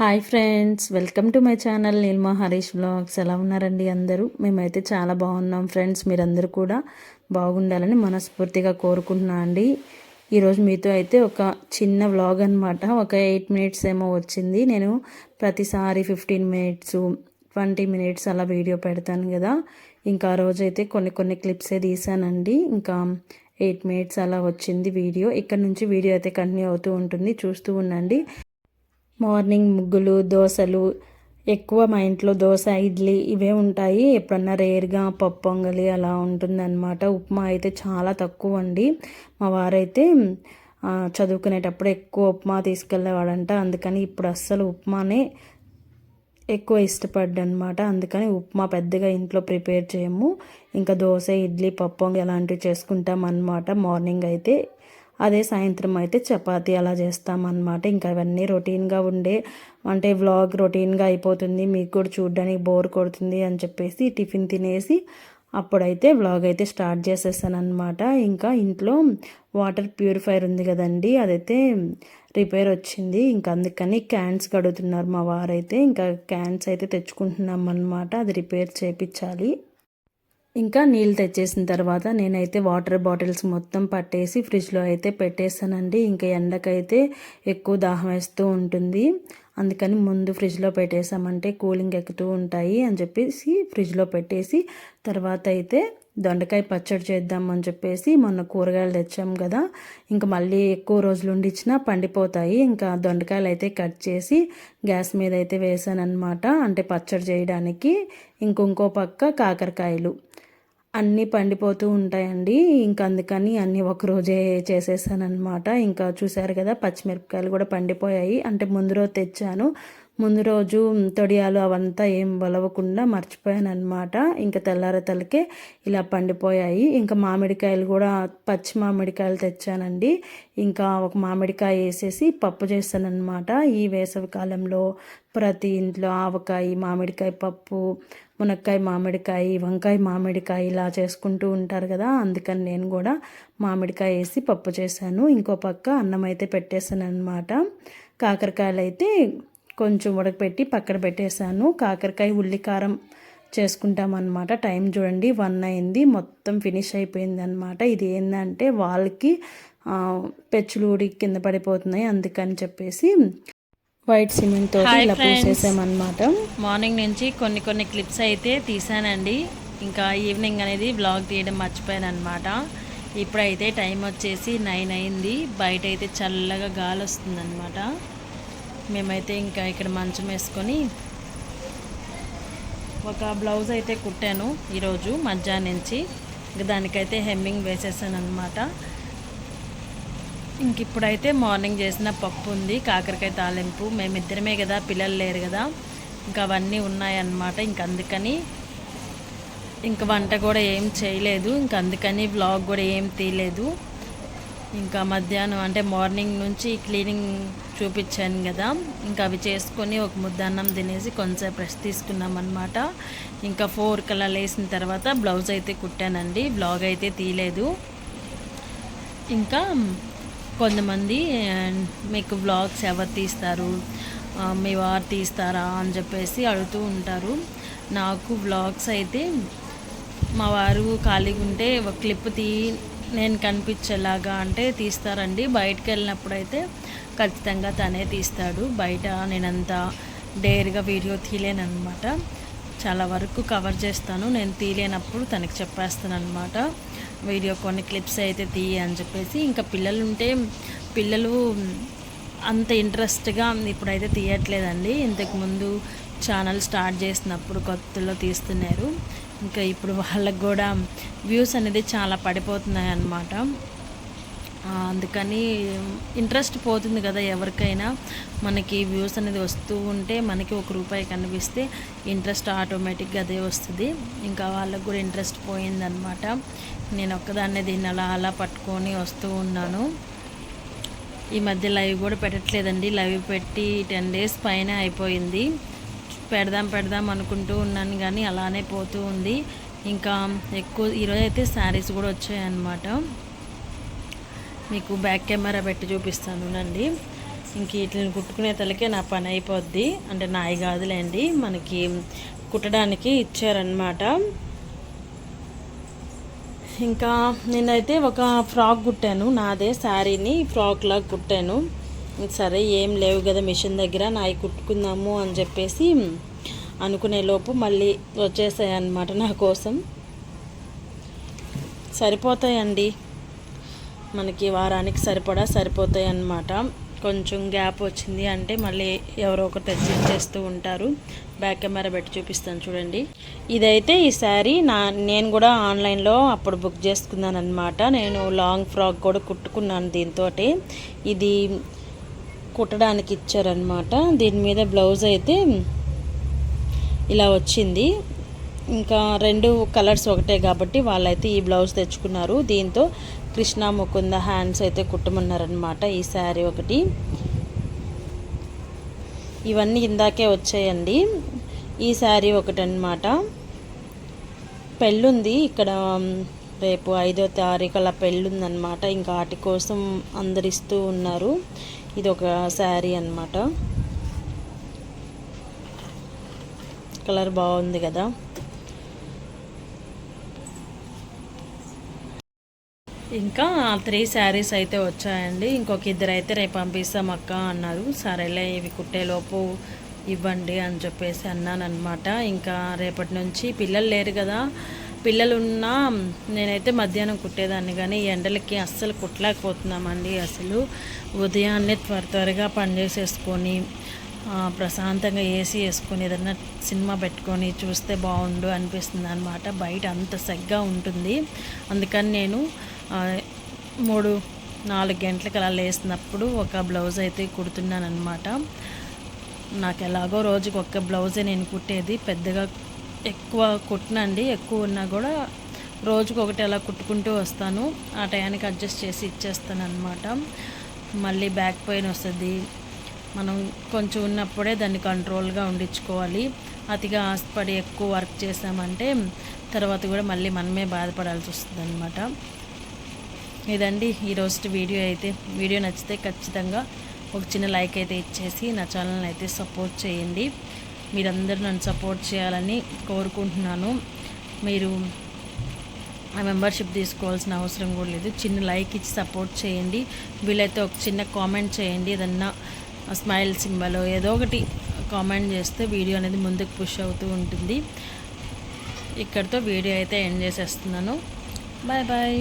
Hi friends welcome to my channel Neelma Harish blogs. ఎలా ఉన్నారండి అందరూ? మేమైతే చాలా బాగున్నాం ఫ్రెండ్స్ మీరందరూ కూడా బాగుండాలని మనస్ఫూర్తిగా కోరుకుంటున్నా అండి. ఈరోజు మీతో అయితే ఒక చిన్న వ్లాగ్ అనమాట ఒక ఎయిట్ మినిట్స్ ఏమో వచ్చింది. నేను ప్రతిసారి ఫిఫ్టీన్ మినిట్స్ ట్వంటీ మినిట్స్ అలా వీడియో పెడతాను కదా. ఇంకా ఆ రోజైతే కొన్ని కొన్ని క్లిప్సే తీసానండి. ఇంకా ఎయిట్ మినిట్స్ అలా వచ్చింది వీడియో. ఇక్కడ నుంచి వీడియో అయితే కంటిన్యూ అవుతూ ఉంటుంది. చూస్తూ ఉండండి. మార్నింగ్ ముగ్గులు దోశలు ఎక్కువ మా ఇంట్లో దోశ ఇడ్లీ ఇవే ఉంటాయి. ఎప్పుడన్నా రేర్గా పప్పొంగలి అలా ఉంటుందన్నమాట. ఉప్మా అయితే చాలా తక్కువ అండి మా వారైతే చదువుకునేటప్పుడు ఎక్కువ ఉప్మా తీసుకెళ్ళేవాడంట. అందుకని ఇప్పుడు అస్సలు ఉప్మానే ఎక్కువ ఇష్టపడ్డనమాట. అందుకని ఉప్మా పెద్దగా ఇంట్లో ప్రిపేర్ చేయము. ఇంకా దోశ ఇడ్లీ పప్పు అలాంటివి చేసుకుంటాం అన్నమాట మార్నింగ్ అయితే అదే సాయంత్రం అయితే చపాతీ అలా చేస్తామన్నమాట. ఇంకా అవన్నీ రొటీన్గా ఉండే అంటే వ్లాగ్ రొటీన్గా అయిపోతుంది మీకు కూడా చూడడానికి బోర్ కొడుతుంది అని చెప్పేసి టిఫిన్ తినేసి అప్పుడైతే వ్లాగ్ అయితే స్టార్ట్ చేసేసాను అనమాట ఇంకా ఇంట్లో వాటర్ ప్యూరిఫైర్ ఉంది కదండి అదైతే రిపేర్ వచ్చింది. ఇంకా అందుకని క్యాన్స్ కడుగుతున్నారు మా వారైతే. ఇంకా క్యాన్స్ అయితే తెచ్చుకుంటున్నాం అనమాట అది రిపేర్ చేయించాలి ఇంకా నీళ్ళు తెచ్చేసిన తర్వాత నేనైతే వాటర్ బాటిల్స్ మొత్తం పట్టేసి ఫ్రిడ్జ్లో అయితే పెట్టేసానండి ఇంకా ఎండకైతే ఎక్కువ దాహం వేస్తూ ఉంటుంది. అందుకని ముందు ఫ్రిడ్జ్లో పెట్టేసామంటే కూలింగ్ ఎక్కుతూ ఉంటాయి అని చెప్పేసి ఫ్రిడ్జ్లో పెట్టేసి తర్వాత అయితే దొండకాయ పచ్చడి చేద్దామని చెప్పేసి మొన్న కూరగాయలు తెచ్చాం కదా. ఇంకా మళ్ళీ ఎక్కువ రోజులు ఉండిచ్చినా పండిపోతాయి. ఇంకా దొండకాయలు అయితే కట్ చేసి గ్యాస్ మీద అయితే వేసాను అంటే పచ్చడి చేయడానికి ఇంకొంకో పక్క కాకరకాయలు. అన్నీ పండిపోతూ ఉంటాయండి. ఇంకా అందుకని అన్నీ ఒకరోజే చేసేసానమాట ఇంకా చూసారు కదా పచ్చిమిరపకాయలు కూడా పండిపోయాయి. అంటే ముందు రోజు తెచ్చాను. ముందు రోజు తొడియాలు అవంతా ఏం వలవకుండా మర్చిపోయాను అనమాట ఇంకా తెల్లారే తలకే ఇలా పండిపోయాయి. ఇంకా మామిడికాయలు కూడా పచ్చి మామిడికాయలు తెచ్చానండి. ఇంకా ఒక మామిడికాయ వేసేసి పప్పు చేస్తానన్నమాట. ఈ వేసవి కాలంలో ప్రతి ఇంట్లో ఆవకాయ మామిడికాయ పప్పు మునక్కాయ మామిడికాయ వంకాయ మామిడికాయ ఇలా చేసుకుంటూ ఉంటారు కదా అందుకని నేను కూడా మామిడికాయ వేసి పప్పు చేశాను. ఇంకో పక్క అన్నం అయితే పెట్టేశాను అనమాట కాకరకాయలు అయితే కొంచెం ఉడకపెట్టి పక్కన పెట్టేశాను. కాకరకాయ ఉల్లికారం చేసుకుంటాం అనమాట టైం చూడండి వన్ అయింది. మొత్తం ఫినిష్ అయిపోయింది అనమాట ఇది ఏంటంటే వాళ్ళకి పెచ్చులు ఊడి కింద పడిపోతున్నాయి అందుకని చెప్పేసి వైట్ సిమెంట్ తోటి హాయ్ ఇలా. పూసేసామన్నమాట. మార్నింగ్ నుంచి కొన్ని కొన్ని క్లిప్స్ అయితే తీసానండి. ఇంకా ఈవినింగ్ అనేది బ్లాగ్ తీయడం మర్చిపోయాను అనమాట ఇప్పుడైతే టైం వచ్చేసి నైన్ అయింది. బయట అయితే చల్లగా గాలి వస్తుందన్నమాట. మేమైతే ఇంకా ఇక్కడ మంచం వేసుకొని ఒక బ్లౌజ్ అయితే కుట్టాను ఈరోజు మధ్యాహ్నం నుంచి. ఇంకా దానికైతే హెమ్మింగ్ వేసేసాను అనమాట ఇంక ఇప్పుడైతే మార్నింగ్ చేసిన పప్పు ఉంది కాకరకాయ తాలింపు. మేమిద్దరమే కదా పిల్లలు లేరు కదా. ఇంకా అవన్నీ ఉన్నాయన్నమాట. ఇంక అందుకని ఇంక వంట కూడా ఏం చేయలేదు. ఇంక అందుకని వ్లాగ్ కూడా ఏం తీయలేదు. ఇంకా మధ్యాహ్నం అంటే మార్నింగ్ నుంచి క్లీనింగ్ చూపించాను కదా. ఇంకా అవి చేసుకొని ఒక ముద్ద అన్నం తినేసి కొంచెం రెస్ట్ తీసుకున్నాం అనమాట ఇంకా ఫోర్ కల్లా లేసిన తర్వాత బ్లౌజ్ అయితే కుట్టానండి. బ్లాగ్ అయితే తీయలేదు. ఇంకా కొంతమంది మీకు వ్లాగ్స్ ఎవరు తీస్తారు? మీ వారు తీస్తారా అని చెప్పేసి అడుగుతూ ఉంటారు. నాకు వ్లాగ్స్ అయితే మా వారు ఖాళీగా ఉంటే ఒక క్లిప్ తీ నేను కనిపించేలాగా అంటే తీస్తారండి. బయటకు వెళ్ళినప్పుడు అయితే ఖచ్చితంగా తనే తీస్తాడు. బయట నేనంత డేర్గా వీడియో తీయలేనమాట చాలా వరకు కవర్ చేస్తాను. నేను తీయలేనప్పుడు తనకి చెప్పేస్తాను అనమాట వీడియో కొన్ని క్లిప్స్ అయితే తీయ అని చెప్పేసి. ఇంకా పిల్లలు ఉంటే పిల్లలు అంత ఇంట్రెస్ట్గా ఇప్పుడైతే తీయట్లేదండి. ఇంతకుముందు ఛానల్ స్టార్ట్ చేసినప్పుడు కొత్తలో తీస్తున్నారు. ఇంకా ఇప్పుడు వాళ్ళకు కూడా వ్యూస్ అనేది చాలా పడిపోతున్నాయి అన్నమాట. అందుకని ఇంట్రెస్ట్ పోతుంది కదా ఎవరికైనా. మనకి వ్యూస్ అనేది వస్తూ ఉంటే మనకి ఒక రూపాయి కనిపిస్తే ఇంట్రెస్ట్ ఆటోమేటిక్గా అదే వస్తుంది. ఇంకా వాళ్ళకు కూడా ఇంట్రెస్ట్ పోయిందనమాట నేను ఒక్కదాన్నే దీన్ని అలా అలా పట్టుకొని వస్తూ ఉన్నాను. ఈ మధ్య లైవ్ కూడా పెట్టట్లేదండి. లైవ్ పెట్టి టెన్ డేస్ పైన అయిపోయింది. పెడదాం పెడదాం అనుకుంటూ ఉన్నాను కానీ అలానే పోతూ ఉంది. ఇంకా ఎక్కువ ఈరోజు అయితే శారీస్ కూడా వచ్చాయన్నమాట మీకు బ్యాక్ కెమెరా పెట్టి చూపిస్తాను నండి. ఇంక వీటిని కుట్టుకునే తలకే నా పని అయిపోద్ది. అంటే నాయి కాదులేండి మనకి కుట్టడానికి ఇచ్చారనమాట ఇంకా నేనైతే ఒక ఫ్రాక్ కుట్టాను నాదే శారీని ఫ్రాక్ లాగా కుట్టాను. సరే ఏం లేవు కదా మిషన్ దగ్గర నాయి కుట్టుకుందాము అని చెప్పేసి అనుకునే లోపు మళ్ళీ వచ్చేసాయి అన్నమాట నా కోసం. సరిపోతాయండి. మనకి వారానికి సరిపడా సరిపోతాయి అన్నమాట కొంచెం గ్యాప్ వచ్చింది అంటే మళ్ళీ ఎవరో ఒకరు తెచ్చి చేస్తూ ఉంటారు. బ్యాక్ కెమెరా పెట్టి చూపిస్తాను చూడండి. ఇదైతే ఈ శారీ నా నేను కూడా ఆన్లైన్లో అప్పుడు బుక్ చేసుకున్నాను అనమాట నేను లాంగ్ ఫ్రాక్ కూడా కుట్టుకున్నాను దీంతో ఇది కుట్టడానికి ఇచ్చారనమాట దీని మీద బ్లౌజ్ అయితే ఇలా వచ్చింది. ఇంకా రెండు కలర్స్ ఒకటే కాబట్టి వాళ్ళైతే ఈ బ్లౌజ్ తెచ్చుకున్నారు. దీంతో కృష్ణ ముకుంద హ్యాండ్స్ అయితే కుట్టమన్నారనమాట ఈ శారీ ఒకటి. ఇవన్నీ ఇందాకే వచ్చాయండి. ఈ శారీ ఒకటి అనమాట పెళ్ళుంది ఇక్కడ రేపు ఐదో తారీఖు అలా పెళ్ళుందనమాట ఇంకా వాటి కోసం అందరిస్తూ ఉన్నారు. ఇది ఒక శారీ అనమాట కలర్ బాగుంది కదా. ఇంకా త్రీ శారీస్ అయితే వచ్చాయండి. ఇంకొక ఇద్దరు అయితే రేపు పంపిస్తాం అక్క అన్నారు. సరేలే ఇవి కుట్టేలోపు ఇవ్వండి అని చెప్పేసి అన్నాను అనమాట ఇంకా రేపటి నుంచి పిల్లలు లేరు కదా. పిల్లలున్నా నేనైతే మధ్యాహ్నం కుట్టేదాన్ని కానీ ఎండలకి అస్సలు కుట్టలేకపోతున్నామండి అసలు. ఉదయాన్నే త్వర త్వరగా పని చేసేసుకొని ప్రశాంతంగా ఏసీ వేసుకొని ఏదన్నా సినిమా పెట్టుకొని చూస్తే బాగుండు అనిపిస్తుంది అనమాట బయట అంత సగ్గా ఉంటుంది. అందుకని నేను మూడు నాలుగు గంటలకు అలా లేసినప్పుడు ఒక బ్లౌజ్ అయితే కుడుతున్నాను అనమాట నాకు ఎలాగో రోజుకి ఒక్క బ్లౌజే నేను కుట్టేది పెద్దగా ఎక్కువ కుట్టనండి. ఎక్కువ ఉన్నా కూడా రోజుకి ఒకటి అలా కుట్టుకుంటూ వస్తాను. ఆ టయానికి అడ్జస్ట్ చేసి ఇచ్చేస్తాను అనమాట మళ్ళీ బ్యాక్ పెయిన్ వస్తుంది. మనం కొంచెం ఉన్నప్పుడే దాన్ని కంట్రోల్గా ఉండించుకోవాలి అతిగా ఆశపడి ఎక్కువ వర్క్ చేసామంటే తర్వాత కూడా మళ్ళీ మనమే బాధపడాల్సి వస్తుంది అనమాట ఇదండి ఈరోజు వీడియో అయితే. వీడియో నచ్చితే ఖచ్చితంగా ఒక చిన్న లైక్ అయితే ఇచ్చేసి నా ఛానల్ని అయితే సపోర్ట్ చేయండి. మీరందరూ నన్ను సపోర్ట్ చేయాలని కోరుకుంటున్నాను. మీరు ఆ మెంబర్షిప్ తీసుకోవాల్సిన అవసరం కూడా లేదు. చిన్న లైక్ ఇచ్చి సపోర్ట్ చేయండి. వీలైతే ఒక చిన్న కామెంట్ చేయండి. ఏదన్నా స్మైల్ సింబల్ ఏదో ఒకటి కామెంట్ చేస్తే వీడియో అనేది ముందుకు పుష్ అవుతూ ఉంటుంది. ఇక్కడితో వీడియో అయితే ఎండ్ చేసేస్తున్నాను. బాయ్ బాయ్.